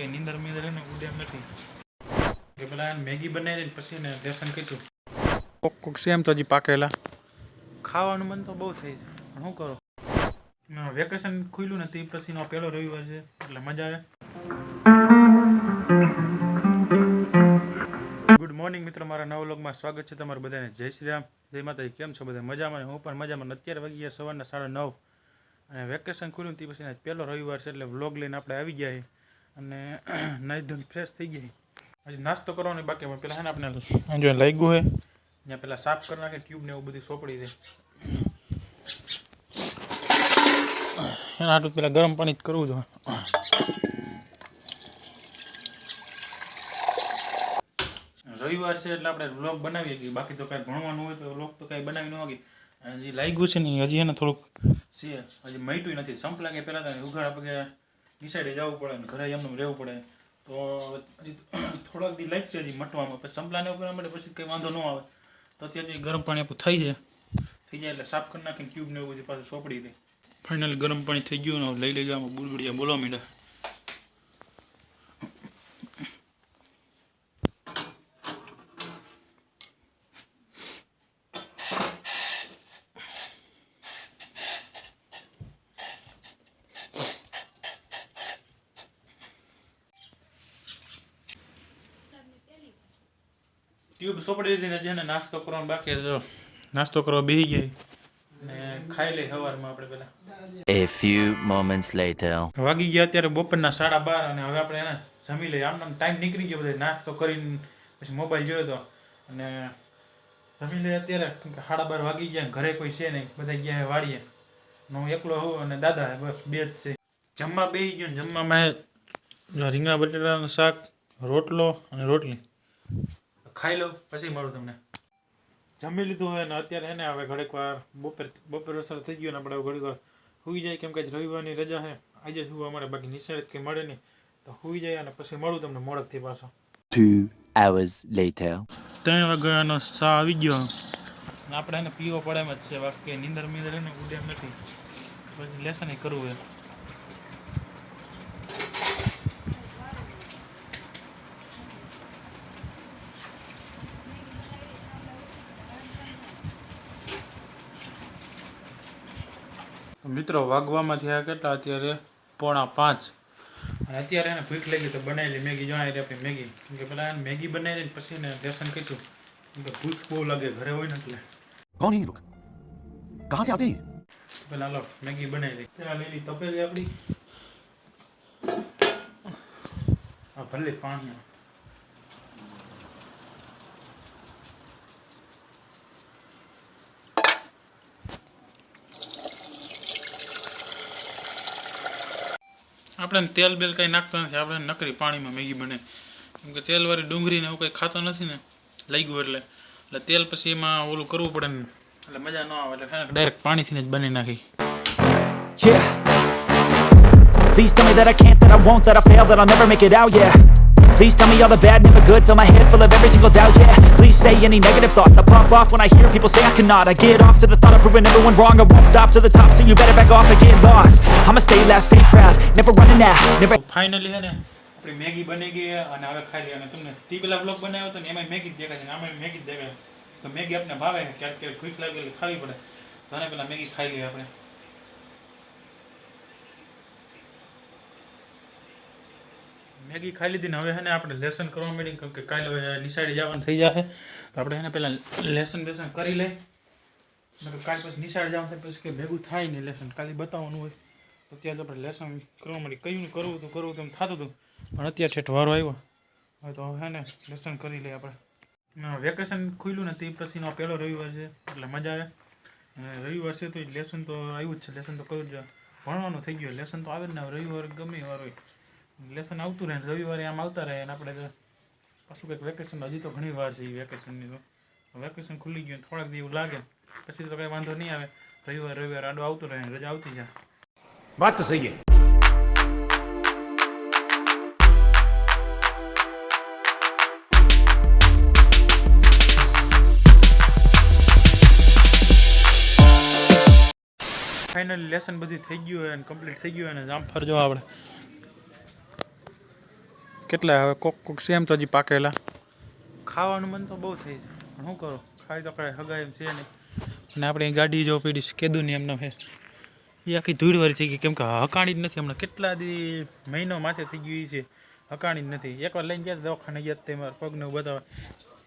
બાકી નીંદર મીંદર એને ઉડે એમ નથી. કે પેલા મેગી બનાવીને પછી એને દર્શન કર્યું કોક કોક સેમ તો હજી પાકેલા. ખાવાનું મન તો બહુ થઈ છે પણ શું કરો? વેકેશન ખુલ્યું ને તે પછીનો પહેલો રવિવાર છે. એટલે મજા આવે. ગુડ મોર્નિંગ મિત્રો. મારા નવ વ્લોગમાં સ્વાગત છે તમારું બધાને. જય શ્રી રામ. જય માતાજી. કેમ છો બધા? મજામાં હું પણ મજામાં. અત્યારે વાગી ગયા સવારના સાડા નવ. અને વેકેશન ખુલ્યું તે પછી પહેલો રવિવાર છે એટલે વ્લોગ લઈને આપણે આવી ગયા છીએ. અને નાઈ ધોઈને ફ્રેશ થઈ ગઈ. હજી નાસ્તો કરવાનો બાકી પણ છે ને આપણે જો લાગ્યું હોય ત્યાં પેલા સાફ કરી નાખે ટ્યુબ ને એવું બધું સોપડી દે. એના હાટું પેલા ગરમ પાણી જ કરવું જોઈએ. રવિવાર છે એટલે આપણે વ્લોગ બનાવીએ છીએ. બાકી તો કાંઈ ભણવાનું હોય તો વ્લોગ તો કાંઈ બનાવી ન આવી હજી લાગ્યું છે ને, હજી એને થોડુંક છે. હજી મટ્યું નથી. સંપ લાગે પહેલાં તો ઉઘાડા પગે નિસાડે જવું પડે ને ઘરે એમનું રહેવું પડે. તો હજી થોડાક દી લાગશે હજી મટવામાં. પછી સંપલાને ઉપર માટે પછી કંઈ વાંધો ન આવે. તો અત્યારે ગરમ પાણી આપણું થઈ જાય. થઈ જાય એટલે સાફ કરી નાખીને ટ્યુબ ને એવું બધું પાછું સોપડી દે. ફાઇનલ ગરમ પાણી થઈ ગયું ને લઈ લેજો આમાં બુલબુડિયા બોલવા માંડ્યા. ટ્યુબ સોપડી દીધી ને જેને નાસ્તો કરવાનો બાકી જો નાસ્તો કરવા બેસી ગઈ. ને ખાઈ લઈ સવારમાં આપણે પેલા. A few moments later. વાગી ગયા અત્યારે બપોરના સાડા બાર અને હવે આપણે એને જમી લઈએ. આમ ટાઈમ નીકળી ગયો બધા. નાસ્તો કરીને પછી મોબાઈલ જોયો તો. અને જમી લઈએ અત્યારે. સાડા બાર વાગી ગયા ઘરે કોઈ છે નહીં. બધા ગયા વાળીએ વાડીએ. હું એકલો હોઉં અને દાદા બસ બે જ છે. જમવા બેસી ગયો જમવામાં રીંગણા બટેટાનું શાક રોટલો અને રોટલી. ખાઈ લો પછી મળું તમને. જમી લીધું હોય ને અત્યારે એને હવે ઘડીક વાર બપોર બપોર અસર થઈ ગયો ને આપણે ઘડીક વાર સુઈ જાય કેમ કે રવિવારની રજા છે. આજે સુવા મળે બાકી નિશાળે કંઈ મળે નહીં. તો સુઈ જાય અને પછી મળું તમને મોડકથી પાછો. Two hours later. ત્રણ વાગ્યાનો સા આવી ગયો. અને આપણે એને પીવો પડે એમ જ છે બાકી નીંદર મીંદર એને ઉડે નથી. પછી લેસન કરવું એમ. મિત્રો વાગવામાં થયા કેટલા? અત્યારે પોણા પાંચ. અને અત્યારે એને ભૂખ લાગી તો બનાવેલી મેગી. જણાવી આવી આપણી મેગી. કેમ કે પેલા એને મેગી બનાવી ને પછી એને લેસન કહીશું કેમ કે ભૂખ બહુ લાગે ઘરે હોય ને એટલે. કોણ હે લોક? કહા સે આતે પેલા લો મેગી બનાવી લઈ પેલા લીલી તપેલી આપણી આ ભલે પાણી આપણે તેલ બેલ કંઈ નાખતા નથી આપણે નકરી પાણીમાં મેગી બને કેમ કે તેલવાળી ડુંગળીને એવું કંઈ ખાતો નથી ને લાગ્યું એટલે એટલે તેલ પછી એમાં ઓલું કરવું પડે ને એટલે મજા ન આવે એટલે ડાયરેક્ટ પાણીથી જ બની નાખી. Please tell me that I can't, that I won't, that I fail, that I'll never make it out, yeah. Please tell me all the bad, never good, fill my head full of every single doubt, yeah. Please say any negative thoughts, I pop off when I hear people say I cannot. I get off to the thought of proving everyone wrong, I won't stop to the top, so you better back off and get lost. I'ma stay loud, stay proud, never running out, never. Finally છે ને આપણી Maggi બની ગઈ અને હવે ખાઈ લઈએ અને તમને તી પેલા બ્લોગ બનાવ્યો હતો ને એમાં મેગી જ દેખાય છે ને આમાં મેગી જ દેખાય તો મેગી આપણે ભાવે ક્યારેક ક્યારેક ભૂખ લાગે એટલે ખાવી પડે તો આને પેલા મેગી ખાઈ લઈએ આપણે મેગી ખાઈ લીધી ને હવે છે ને આપણે લેસન કરવા મળી કેમ કે કાલે હવે નિશાળી જવાનું થઈ જશે તો આપણે એને પહેલાં લેસન બેસન કરી લઈ. કાલે પછી નિશાળ જવાનું થાય પછી કે ભેગું થાય નહીં લેસન. કાલે બતાવવાનું હોય. તો ત્યાં આપણે લેસન કરવા મળી કયું કરવું હતું, કરવું તેમ થતું હતું. પણ અત્યારે ઠેઠ વારો આવ્યો. હવે તો હે ને લેસન કરી લઈએ આપણે. વેકેશન ખુલ્યું ને તે પછીનો પહેલો રવિવાર છે. એટલે મજા આવે. રવિવાર છે તો લેસન તો આવ્યું જ છે. લેસન તો કરવું જ. ભણવાનું થઈ ગયું. લેસન તો આવે જ ને. રવિવાર ગમે વાર હોય. લેસન આવતું રહે રવિવારે આમ આવતા રહે અને આપણે પાછું કંઈક વેકેશન હજી તો ઘણી વાર છે એ વેકેશનની તો. વેકેશન ખુલ્લી ગયું થોડાક દિવસ લાગે પછી તો કંઈ વાંધો નહીં આવે. રવિવાર રવિવાર આડો આવતો રહે રજા આવતી જાય. વાત તો સહી ફાઇનલી લેસન બધી થઈ ગયું હોય અને કમ્પ્લીટ થઈ ગયું હોય અને જામફર જો આપણે. કેટલા હવે કોક કોક સેમ તો હજી પાકેલા. ખાવાનું મન તો બહુ થઈ છે પણ શું કરો? ખાઈ તો કાંઈ હગાય એમ છે નહીં. અને આપણે ગાડી જો પીડી કેદુની એમને છે. એ આખી ધૂળવાળી થઈ ગઈ. કેમ કે હકાણી જ નથી હમણાં. કેટલા દી મહિનો માથે થઈ ગયું છે. હકાણી જ નથી. એકવાર લઈને ગયા દવાખાને ગયા તે મારા પગને બતાવે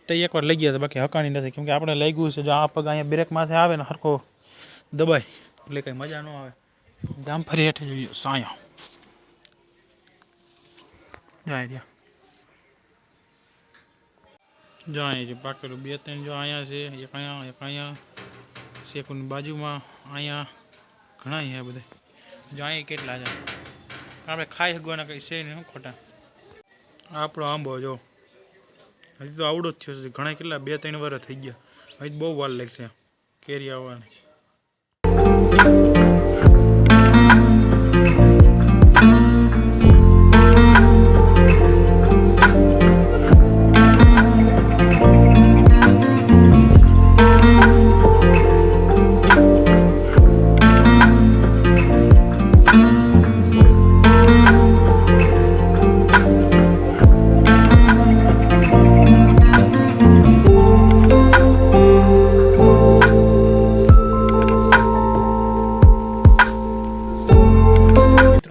તો એકવાર લઈ ગયા હતા બાકી હકાણી નથી. કેમ કે આપણે લઈ ગયું છે જો આ પગ અહીંયા બ્રેક માથે આવે ને સરખો દબાય. એટલે કંઈ મજા ન આવે. જામફળી હેઠે જોઈએ. સાયા. જાય રહ્યા. જો અહીંયા છે પાકેલું. બે ત્રણ જો અહીંયા છે, એક અહીંયા એક અહીંયા શેકુની બાજુમાં અહીંયા ઘણા અહીંયા બધા. જો અહીંયા કેટલા છે? આપણે ખાઈ શકવાના કંઈ છે નહીં ખોટા. આપણો આંબો જો. હજી તો આવડો જ થયો છે. ઘણા કેટલા? બે ત્રણ વર્ષ થઈ ગયા. હજી બહુ વાર લાગશે. કેરી આવવાની.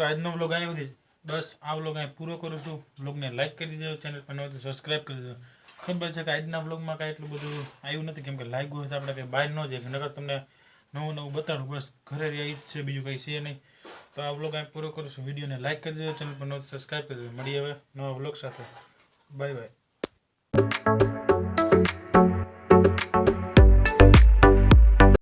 મિત્રો, આજનો વ્લોગ અહીંયા બધી બસ આ વ્લોગ અહીં પૂરો કરું છું. વ્લોગને લાઈક કરી દેજો ચેનલ પર ન સબસ્ક્રાઈબ કરી દેજો. ખબર છે કે આજના વ્લોગમાં કાંઈ એટલું બધું આવ્યું નથી, કેમ કે લાગ્યું હોય તો આપણે કંઈ બહાર ન જઈએ. નગર તમને નવું નવું બતાડું. બસ ઘરે રહી જ છે, બીજું કંઈ છે નહીં. તો આ વ્લોગ અહીં પૂરો કરું છું. વિડીયોને લાઈક કરી દેજો ચેનલ પર ન હોય તો સબસ્ક્રાઈબ કરી દેજો. મળીએ હવે નવા વ્લોગ સાથે. Bye bye